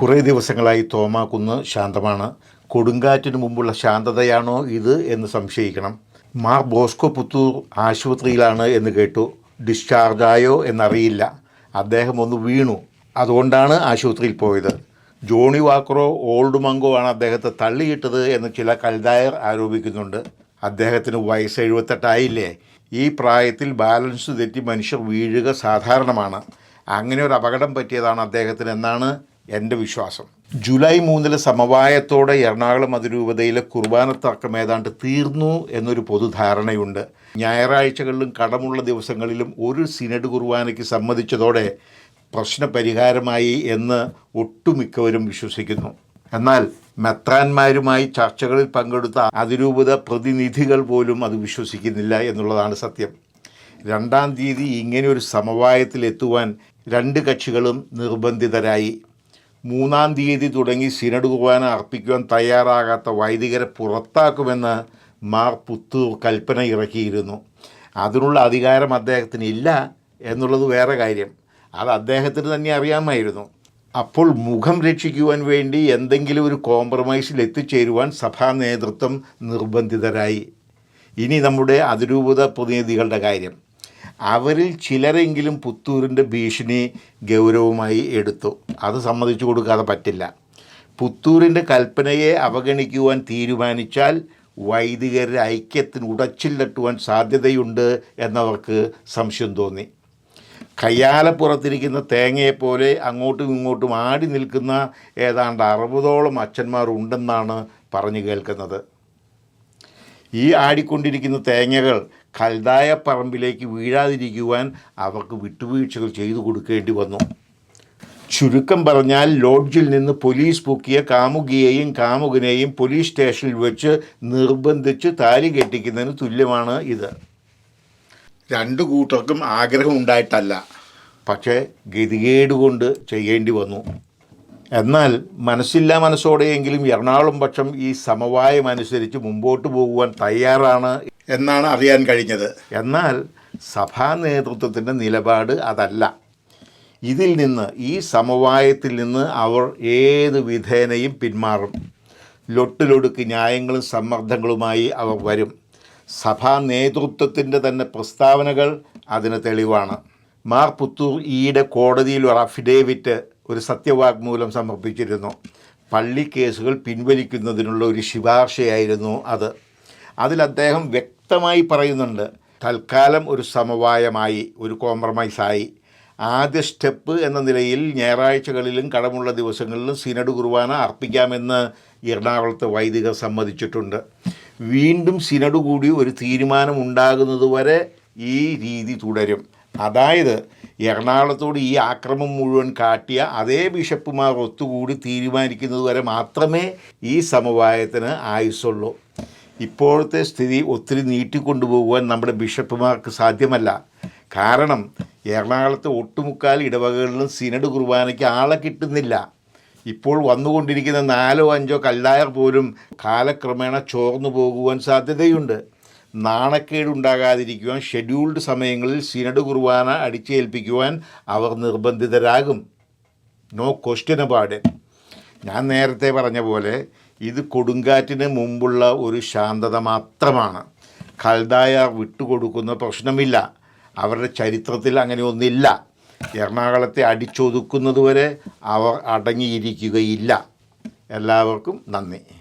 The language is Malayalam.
കുറേ ദിവസങ്ങളായി തോമാക്കുന്ന് ശാന്തമാണ്. കൊടുങ്കാറ്റിന് മുമ്പുള്ള ശാന്തതയാണോ ഇത് എന്ന് സംശയിക്കണം. മാർ ബോസ്കോ പുത്തൂർ ആശുപത്രിയിലാണ് എന്ന് കേട്ടു. ഡിസ്ചാർജായോ എന്നറിയില്ല. അദ്ദേഹം ഒന്ന് വീണു. അതുകൊണ്ടാണ് ആശുപത്രിയിൽ പോയത്. ജോണി വാക്കറോ ഓൾഡ് മങ്കോ ആണ് അദ്ദേഹത്തെ തള്ളിയിട്ടത് എന്ന് ചില കൽദായർ ആരോപിക്കുന്നുണ്ട്. അദ്ദേഹത്തിന് വയസ്സ് എഴുപത്തെട്ടായില്ലേ ഈ പ്രായത്തിൽ ബാലൻസ് തെറ്റി മനുഷ്യർ വീഴുക സാധാരണമാണ്. അങ്ങനെ ഒരു അപകടം പറ്റിയതാണ് അദ്ദേഹത്തിന് എന്നാണ് എന്റെ വിശ്വാസം. ജൂലൈ മൂന്നിലെ സമവായത്തോടെ എറണാകുളം അതിരൂപതയിലെ കുർബാന തർക്കം ഏതാണ്ട് തീർന്നു എന്നൊരു പൊതുധാരണയുണ്ട്. ഞായറാഴ്ചകളിലും കടമുള്ള ദിവസങ്ങളിലും ഒരു സിനഡ് കുർബാനയ്ക്ക് സമ്മതിച്ചതോടെ പ്രശ്നപരിഹാരമായി എന്ന് ഒട്ടുമിക്കവരും വിശ്വസിക്കുന്നു. എന്നാൽ മെത്രാന്മാരുമായി ചർച്ചകളിൽ പങ്കെടുത്ത അതിരൂപത പ്രതിനിധികൾ പോലും അത് വിശ്വസിക്കുന്നില്ല എന്നുള്ളതാണ് സത്യം. രണ്ടാം തീയതി ഇങ്ങനെ ഒരു സമവായത്തിലെത്തുവാൻ രണ്ട് കക്ഷികളും നിർബന്ധിതരായി. മൂന്നാം തീയതി തുടങ്ങി സിനഡ് കുർബാന അർപ്പിക്കുവാൻ തയ്യാറാകാത്ത വൈദികരെ പുറത്താക്കുമെന്ന് മാർ പുത്തൂർ കൽപ്പന ഇറക്കിയിരുന്നു. അതിനുള്ള അധികാരം അദ്ദേഹത്തിന് ഇല്ല എന്നുള്ളത് വേറെ കാര്യം. അത് അദ്ദേഹത്തിന് തന്നെ അറിയാമായിരുന്നു. അപ്പോൾ മുഖം രക്ഷിക്കുവാൻ വേണ്ടി എന്തെങ്കിലും ഒരു കോംപ്രമൈസിൽ എത്തിച്ചേരുവാൻ സഭാ നേതൃത്വം നിർബന്ധിതരായി. ഇനി നമ്മുടെ അതിരൂപത പ്രതിനിധികളുടെ കാര്യം. അവരിൽ ചിലരെങ്കിലും പുത്തൂരിന്റെ ഭീഷണി ഗൗരവമായി എടുത്തു. അത് സമ്മതിച്ചു കൊടുക്കാതെ പറ്റില്ല. പുത്തൂരിന്റെ കൽപ്പനയെ അവഗണിക്കുവാൻ തീരുമാനിച്ചാൽ വൈദികരുടെ ഐക്യത്തിന് ഉടച്ചില്ലട്ടുവാൻ സാധ്യതയുണ്ട് എന്നവർക്ക് സംശയം തോന്നി. കയ്യാലപ്പുറത്തിരിക്കുന്ന തേങ്ങയെപ്പോലെ അങ്ങോട്ടും ഇങ്ങോട്ടും ആടി നിൽക്കുന്ന ഏതാണ്ട് അറുപതോളം അച്ഛന്മാർ ഉണ്ടെന്നാണ് പറഞ്ഞു കേൾക്കുന്നത്. ഈ ആടിക്കൊണ്ടിരിക്കുന്ന തേങ്ങകൾ കൽതായ പറമ്പിലേക്ക് വീഴാതിരിക്കുവാൻ അവർക്ക് വിട്ടുവീഴ്ചകൾ ചെയ്തു കൊടുക്കേണ്ടി വന്നു. ചുരുക്കം പറഞ്ഞാൽ ലോഡ്ജിൽ നിന്ന് പോലീസ് പൊക്കിയ കാമുകിയെയും കാമുകനെയും പോലീസ് സ്റ്റേഷനിൽ വെച്ച് നിർബന്ധിച്ച് താലി കെട്ടിക്കുന്നതിന് തുല്യമാണ് ഇത്. രണ്ടു കൂട്ടർക്കും ആഗ്രഹം ഉണ്ടായിട്ടല്ല പക്ഷേ ഗതികേട് കൊണ്ട് ചെയ്യേണ്ടി വന്നു. എന്നാൽ മനസ്സില്ലാ മനസ്സോടെയെങ്കിലും എറണാകുളം പക്ഷം ഈ സമവായം അനുസരിച്ച് മുമ്പോട്ട് പോകുവാൻ തയ്യാറാണ്. എന്നാണ് അറിയാൻ കഴിഞ്ഞത്. എന്നാൽ സഭാ നേതൃത്വത്തിന്റെ നിലപാട് അതല്ല. ഇതിൽ നിന്ന് ഈ സമവായത്തിൽ നിന്ന് അവർ ഏത് വിധേനയും പിന്മാറും. ലൊട്ടിലൊടുക്ക് ന്യായങ്ങളും സമ്മർദ്ദങ്ങളുമായി അവർ വരും. സഭാ നേതൃത്വത്തിന്റെ തന്നെ പ്രസ്താവനകൾ അതിന് തെളിവാണ്. മാർ പുത്തൂർ ഈയിടെ കോടതിയിൽ ഒരു അഫിഡേവിറ്റ് ഒരു സത്യവാഗ്മൂലം സമർപ്പിച്ചിരുന്നു. പള്ളി കേസുകൾ പിൻവലിക്കുന്നതിനുള്ള ഒരു ശുപാർശയായിരുന്നു അത്. അതിൽ അദ്ദേഹം വ്യക്തമായി പറയുന്നുണ്ട് തൽക്കാലം ഒരു സമവായമായി ഒരു കോംപ്രമൈസായി. ആദ്യ സ്റ്റെപ്പ് എന്ന നിലയിൽ ഞായറാഴ്ചകളിലും കടമുള്ള ദിവസങ്ങളിലും സിനഡ് കുർബാന അർപ്പിക്കാമെന്ന് എറണാകുളത്ത് വൈദികർ സമ്മതിച്ചിട്ടുണ്ട്. വീണ്ടും സിനഡ് കൂടി ഒരു തീരുമാനം ഉണ്ടാകുന്നതുവരെ ഈ രീതി തുടരും. അതായത് എറണാകുളത്തോട് ഈ ആക്രമം മുഴുവൻ കാട്ടിയ അതേ ബിഷപ്പുമാർ ഒത്തുകൂടി തീരുമാനിക്കുന്നത് വരെ മാത്രമേ ഈ സമവായത്തിന് ആയുസുള്ളൂ ഇപ്പോഴത്തെ സ്ഥിതി ഒത്തിരി നീട്ടിക്കൊണ്ടുപോകുവാൻ നമ്മുടെ ബിഷപ്പുമാർക്ക് സാധ്യമല്ല. കാരണം എറണാകുളത്തെ ഒട്ടുമുക്കാൽ ഇടവകകളിലും സിനഡ് കുർബാനയ്ക്ക് ആളെ കിട്ടുന്നില്ല. ഇപ്പോൾ വന്നുകൊണ്ടിരിക്കുന്ന നാലോ അഞ്ചോ കല്ലായർ പോലും കാലക്രമേണ ചോർന്നു പോകുവാൻ സാധ്യതയുണ്ട്. നാണക്കേടുണ്ടാകാതിരിക്കുവാൻ ഷെഡ്യൂൾഡ് സമയങ്ങളിൽ സിനഡ് കുർബാന അടിച്ചേൽപ്പിക്കുവാൻ അവർ നിർബന്ധിതരാകും. നോ ക്വസ്റ്റ്യൻ അബൌട്ട് ഞാൻ നേരത്തെ പറഞ്ഞ പോലെ ഇത് കൊടുങ്കാറ്റിന് മുമ്പുള്ള ഒരു ശാന്തത മാത്രമാണ്. കൽദായർ വിട്ടുകൊടുക്കുന്ന പ്രശ്നമില്ല. അവരുടെ ചരിത്രത്തിൽ അങ്ങനെ ഒന്നില്ല. എറണാകുളത്തെ അടിച്ചൊതുക്കുന്നതുവരെ അവർ അടങ്ങിയിരിക്കുകയില്ല. എല്ലാവർക്കും നന്ദി.